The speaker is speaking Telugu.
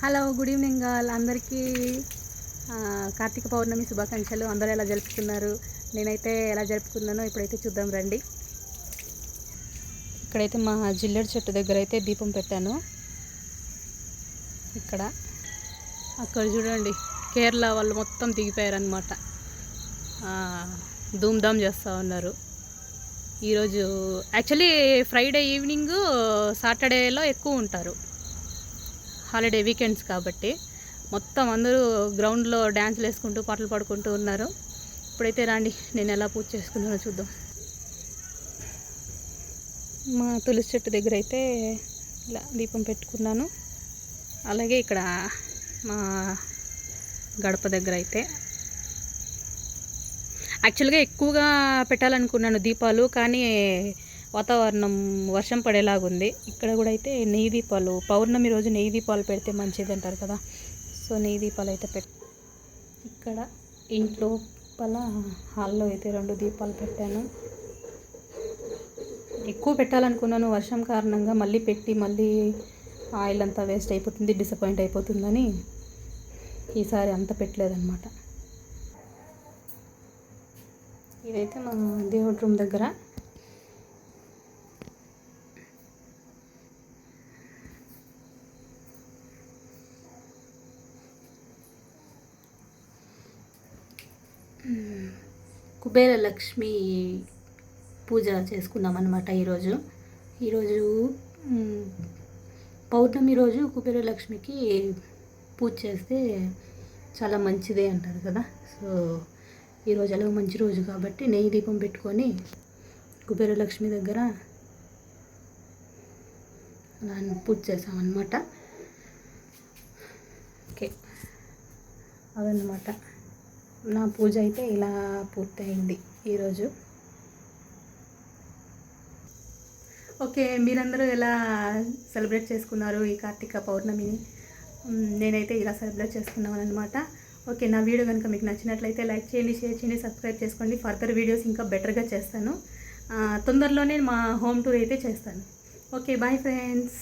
Hello good evening all. అందరికీ కార్తీక పౌర్ణమి శుభాకాంక్షలు. అందరూ ఎలా జరుపుకున్నారు? నేనైతే ఎలా జరుపుకున్నానో ఇప్పుడైతే చూద్దాం రండి. ఇక్కడైతే మా జిల్లెడు చెట్టు దగ్గర అయితే దీపం పెట్టాను. ఇక్కడ. అక్కడ చూడండి కేరళ వాళ్ళు మొత్తం దిగిపోయారనమాట ధూమ్ధామ్ చేస్తూ ఉన్నారు. ఈరోజు యాక్చువల్లీ ఫ్రైడే ఈవినింగ్ సాటర్డేలో ఎక్కువ ఉంటారు. హాలిడే వీకెండ్స్ కాబట్టి మొత్తం అందరూ గ్రౌండ్లో డ్యాన్స్లు వేసుకుంటూ పాటలు పాడుకుంటూ ఉన్నారు. ఇప్పుడైతే రండి నేను ఎలా పూజ చేసుకున్నానో చూద్దాం. మా తులసి చెట్టు దగ్గర అయితే ఇలా దీపం పెట్టుకున్నాను. అలాగే ఇక్కడ మా గడప దగ్గర అయితే యాక్చువల్గా ఎక్కువగా పెట్టాలనుకున్నాను దీపాలు కానీ వాతావరణం వర్షం పడేలాగుంది. ఇక్కడ కూడా అయితే నెయ్యి దీపాలు పౌర్ణమి రోజు నెయ్యి దీపాలు పెడితే మంచిది అంటారు కదా. సో నెయ్యి దీపాలు అయితే పెట్ ఇక్కడ ఇంట్లో పల హాల్లో అయితే రెండు దీపాలు పెట్టాను. ఎక్కువ పెట్టాలనుకున్నాను వర్షం కారణంగా మళ్ళీ పెట్టి మళ్ళీ ఆయిల్ అంతా వేస్ట్ అయిపోతుంది డిసప్పాయింట్ అయిపోతుందని ఈసారి అంత పెట్టలేదన్నమాట. ఇదైతే మా దేవుడి రూమ్ దగ్గర. కుబేర లక్ష్మి పూజ చేసుకున్నాం అనమాట ఈరోజు ఈరోజు పౌర్ణమి రోజు కుబేర లక్ష్మికి పూజ చేస్తే చాలా మంచిదే అంటారు కదా. సో ఈరోజు అలా మంచి రోజు కాబట్టి నెయ్యి దీపం పెట్టుకొని కుబేర లక్ష్మి దగ్గర అలా పూజ చేసామన్నమాట ఓకే. అదన్నమాట. నా పూజ అయితే ఇలా పూర్తయింది ఈరోజు. ఓకే మీరందరూ ఎలా సెలబ్రేట్ చేసుకున్నారు ఈ కార్తీక పౌర్ణమిని? నేనైతే ఇలా సెలబ్రేట్ చేసుకున్నాను అనమాట ఓకే నా వీడియో కనుక మీకు నచ్చినట్లయితే లైక్ చేయండి షేర్ చేయండి సబ్స్క్రైబ్ చేసుకోండి. ఫర్దర్ వీడియోస్ ఇంకా బెటర్గా చేస్తాను. తొందరలోనే మా హోమ్ టూర్ అయితే చేస్తాను. Okay bye friends.